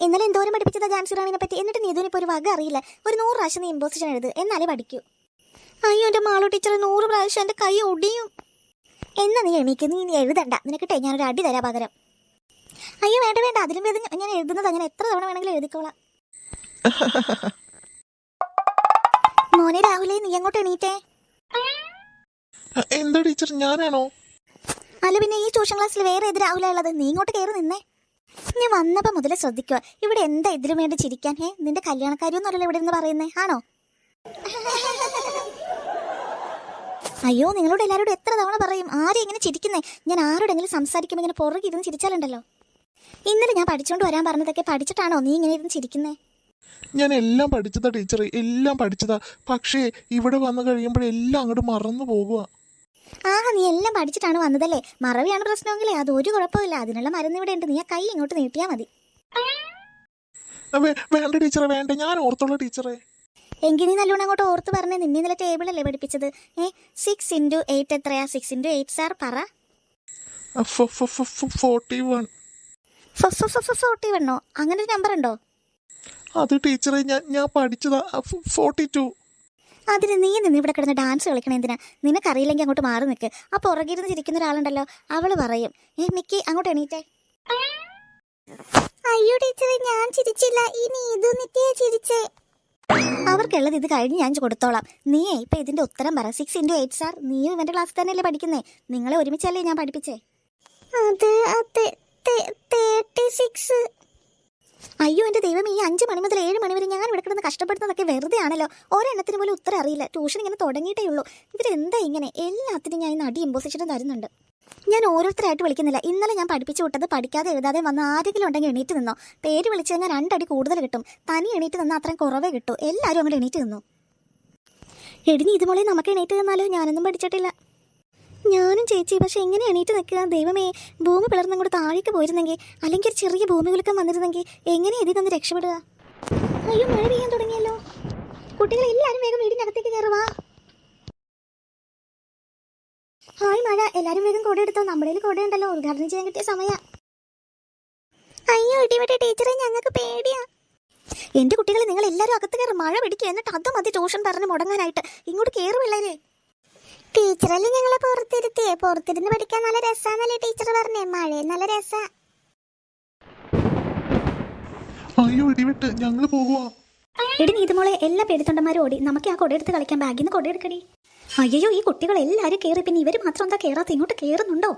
ഇന്നലെ എന്തോരം പഠിപ്പിച്ചതാ ജാൻസി പറ്റി? എന്നിട്ട് നീ ഇതിനിപ്പോ ഒരു വക അറിയില്ല. ഒരു നൂറ് പ്രാവശ്യം നീ ഇമ്പോസിഷൻ എഴുത്. എന്നാലേ പഠിക്കൂ. അയ്യോ എന്റെ മാളു ടീച്ചർ നൂറ് പ്രാവശ്യം എന്റെ കൈ ഒടിയും. എന്നാ നീ എണീക്കുന്നു നീ എഴുതണ്ട. നിനക്കിട്ടെ ഞാനൊരു അടി തരാ പകരം. അയ്യോ വേണ്ട വേണ്ട. അതിലും വേദന ഞാൻ- ഞാൻ എഴുതുന്നത്. അങ്ങനെ എത്ര തവണ വേണമെങ്കിലും എഴുതിക്കോളാം. മോനെ രാഹുലേ നീ അങ്ങോട്ട് എണീറ്റേ? എന്താ ടീച്ചർ ഞാനാണോ? അല്ല പിന്നെ ഈ ട്യൂഷൻ ക്ലാസ്സിൽ വേറെ ഏത് രാഹുല ഉള്ളത്? നീ ഇങ്ങോട്ട് കയറി നിന്നേ. നീ വന്നപ്പോ മുതലേ ശ്രദ്ധിക്കുക. ഇവിടെ എന്താ ഇതിനു വേണ്ടി ചിരിക്കാൻ? ഹേ നിന്റെ കല്യാണക്കാരിയൊന്നുമല്ലല്ലോ ഇവിടെ നിന്ന് പറയുന്നേ. ആണോ? അയ്യോ നിങ്ങളോട് എല്ലാവരോടും എത്ര തവണ പറയും? ആരും ഇങ്ങനെ ചിരിക്കുന്നേ? ഞാൻ ആരോടെങ്കിലും സംസാരിക്കുമ്പോൾ ഇങ്ങനെ പുറകെ ഇരുന്ന് ചിരിച്ചാലുണ്ടല്ലോ. ഇന്നലെ ഞാൻ പഠിച്ചുകൊണ്ട് വരാൻ പറഞ്ഞതൊക്കെ പഠിച്ചിട്ടാണോ നീ ഇങ്ങനെ ഇരുന്ന് ചിരിക്കുന്നേ? ഞാൻ എല്ലാം പഠിച്ചതാ ടീച്ചർ എല്ലാം പഠിച്ചതാ. പക്ഷേ ഇവിടെ വന്നു കഴിയുമ്പോഴെല്ലാം അങ്ങോട്ട് മറന്നു പോകുക ആഹാ നീ എല്ലാം പഠിച്ചിട്ടാണ് വന്നതല്ലേ? മറവിയാണ് പ്രശ്നമെങ്കിലേ അത് ഒരു കുഴപ്പമില്ല അതിനുള്ള മരുന്ന് ഇവിടെ ഉണ്ട്. നീ ആ കൈ ഇങ്ങോട്ട് നീട്ടിയാ മതി. വേണ്ട ടീച്ചറെ വേണ്ട. ഞാൻ ഓർത്തുള്ള ടീച്ചറെ. എങ്കിൽ നീ നല്ലോണം അങ്ങോട്ട് ഓർത്ത് പറഞ്ഞേ. നിന്നെ ഇന്നലെ ടേബിളല്ലേ പഠിപ്പിച്ചത്? ഏ സിക്സ് ഇന്റു എയ്റ്റ് എത്രയാ? സിക്സ് ഇന്റു എയ്റ്റ് സാർ പറ. ഫോർട്ടി വൺ ഫോർട്ടി വണ്ണോ അങ്ങനെ ഒരു നമ്പർ ഉണ്ടോ? അത് ടീച്ചറെ ഞാൻ ഞാൻ പഠിച്ചതാ. ഫോർട്ടി ടു അതിന് നീ നിന്ന് ഇവിടെ കിടന്ന് ഡാൻസ് കളിക്കണേ എന്തിനാ? നിനക്കറിയില്ലെങ്കിൽ അങ്ങോട്ട് മാറി നിൽക്ക് ആ പുറകിരുന്ന് ചിരിക്കുന്ന ഒരാളുണ്ടല്ലോ അവൾ പറയും. ഏ മിക്കി അങ്ങോട്ട് എണീറ്റേ. അയ്യോ ടീച്ചറെ ഞാൻ ചിരിച്ചില്ല. ഈ നീതു നിത്യ ചിരിച്ചേ. അവർക്കുള്ളത് ഇത് കഴിഞ്ഞ് ഞാൻ കൊടുത്തോളാം. നീയേ ഇപ്പൊ ഇതിന്റെ ഉത്തരം പറ. സിക്സ് ഇന്റു എയ്റ്റ് സാർ നീയും ഇവന്റെ ക്ലാസ് തന്നെയല്ലേ പഠിക്കുന്നേ? നിങ്ങളെ ഒരുമിച്ചല്ലേ ഞാൻ പഠിപ്പിച്ചേ? അത് തേർട്ടി സിക്സ് അയ്യോ എന്റെ ദൈവം ഈ അഞ്ച് മണി മുതൽ ഏഴ് മണി വരെ ഞാൻ ഇവിടെ കിടന്ന് കഷ്ടപ്പെടുന്നതൊക്കെ വെറുതെ ആണല്ലോ. ഒരെണ്ണത്തിന് പോലും ഉത്തരം അറിയില്ല. ട്യൂഷൻ ഇങ്ങനെ തുടങ്ങിയിട്ടേ ഉള്ളൂ. ഇവരെന്താ ഇങ്ങനെ? എല്ലാത്തിനും ഞാൻ അടി ഇമ്പോസിഷനും തരുന്നുണ്ട്. ഞാൻ ഓരോരുത്തരായിട്ട് വിളിക്കുന്നില്ല. ഇന്നലെ ഞാൻ പഠിപ്പിച്ചു വിട്ടത് പഠിക്കാതെ എഴുതാതെ വന്ന ആരെങ്കിലും ഉണ്ടെങ്കിൽ എണീറ്റ് നിന്നോ. പേര് വിളിച്ചു ഞാൻ രണ്ടടി കൂടുതൽ കിട്ടും. തനി എണീറ്റ് നിന്നാൽ അത്രയും കുറവേ കിട്ടൂ. എല്ലാവരും അങ്ങോട്ട് എണീറ്റ് നിന്നു. എടിഞ്ഞ് ഇതുപോലെ നമുക്ക് എണീറ്റ് നിന്നാലോ? ഞാനൊന്നും പഠിച്ചിട്ടില്ല. ഞാനും ചേച്ചി പക്ഷെ എങ്ങനെ എണീറ്റ് നിൽക്കുക? ദൈവമേ ഭൂമി പിളർന്നും കൂടെ താഴേക്ക് പോയിരുന്നെങ്കിൽ അല്ലെങ്കിൽ ചെറിയ ഭൂമി കുലുക്കം വന്നിരുന്നെങ്കിൽ എങ്ങനെ ഇതിൽ നിന്ന് രക്ഷപ്പെടുക? അയ്യോ മഴ പെയ്യാൻ തുടങ്ങിയല്ലോ. കുട്ടികൾ എല്ലാവരും വേഗം വീടിനകത്തേക്ക് കയറുവാ ഹായ് മഴ എല്ലാവരും വേഗം കൂടെ എടുത്തോ. നമ്മുടെ കൂടെ ഉണ്ടല്ലോ. ഉദ്ഘാടനം ചെയ്യാൻ കിട്ടിയ സമയ. അയ്യോ ടീച്ചറെ ഞങ്ങൾക്ക് പേടിയാ. എന്റെ കുട്ടികളെ നിങ്ങൾ എല്ലാവരും അകത്ത് കയറി മഴ പിടിക്കുക. എന്നിട്ട് അത് മതി ട്യൂഷൻ പറഞ്ഞ് മുടങ്ങാനായിട്ട്. ഇങ്ങോട്ട് കയറുമില്ലേ ടീച്ചറല്ലേ ഞങ്ങളെ പുറത്തിരുത്തിയേ പുറത്തിരുന്ന് പഠിക്കാൻ നല്ല രസാന്നല്ലേ ടീച്ചർ പറഞ്ഞേ. മഴയും നല്ല രസാ. അയ്യോ ഇടിവിട്ട്. ഞങ്ങൾ പോകുക എടി നീതുമോളെ എല്ലാ പേടിത്തൊണ്ടന്മാരും ഓടി. നമുക്ക് ആ കൊടയെടുത്ത് കളിക്കാൻ ബാഗിൽ നിന്ന് കൊടയെടുക്കടി അയ്യോ ഈ കുട്ടികൾ എല്ലാവരും കയറി പിന്നെ ഇവർ മാത്രം എന്താ കയറാത്ത ഇങ്ങോട്ട് കയറുന്നുണ്ടോ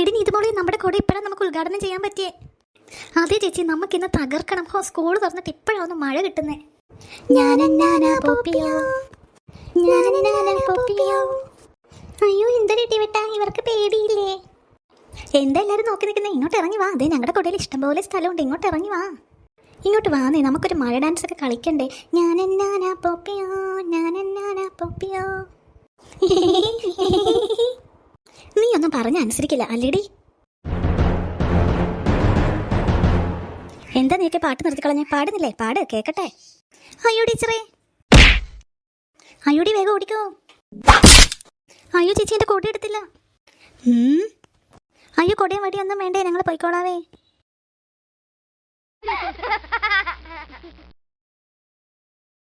എടി നീതുമോളെ നമ്മുടെ കൊട ഇപ്പോഴാണ് നമുക്ക് ഉദ്ഘാടനം ചെയ്യാൻ പറ്റിയേ. അതെ ചേച്ചി നമുക്കിന്ന് തകർക്കണം. സ്കൂൾ തുറന്നിട്ട് ഇപ്പോഴാണ് മഴ കിട്ടുന്നേ. പോപ്പിയോ. അയ്യോ എന്തൊരു ഇടിവിട്ടാ ഇവർക്ക് പേടിയില്ലേ? എന്താ എല്ലാരും നോക്കി നിൽക്കുന്നത് ഇങ്ങോട്ട് ഇറങ്ങി വാ. അതെ ഞങ്ങളുടെ കൂടെ ഇഷ്ടംപോലെ സ്ഥലമുണ്ട്. ഇങ്ങോട്ട് ഇറങ്ങി വാ. ഇങ്ങോട്ട് വാന്നേ നമുക്കൊരു മഴ ഡാൻസ് ഒക്കെ കളിക്കണ്ടേ? ഞാൻ എന്നാനാ പോപ്പിയോ. ഞാൻ എന്നാനാ പോപ്പിയോ. നീ ഒന്നും പറഞ്ഞ അനുസരിക്കില്ല അല്ലേടി? എന്താ നീക്കെ പാട്ട് നിർത്തിക്കളഞ്ഞേ പാടുന്നില്ലേ? പാട് കേക്കട്ടെ. അയ്യോ ടീച്ചറേ. അയ്യോടി വേഗം ഓടിക്കോ. അയ്യോ ചേച്ചി എന്റെ കൊടി എടുത്തില്ല. അയ്യോ കൊടയും വടിയൊന്നും വേണ്ടേ? ഞങ്ങൾ പോയിക്കോളാവേ.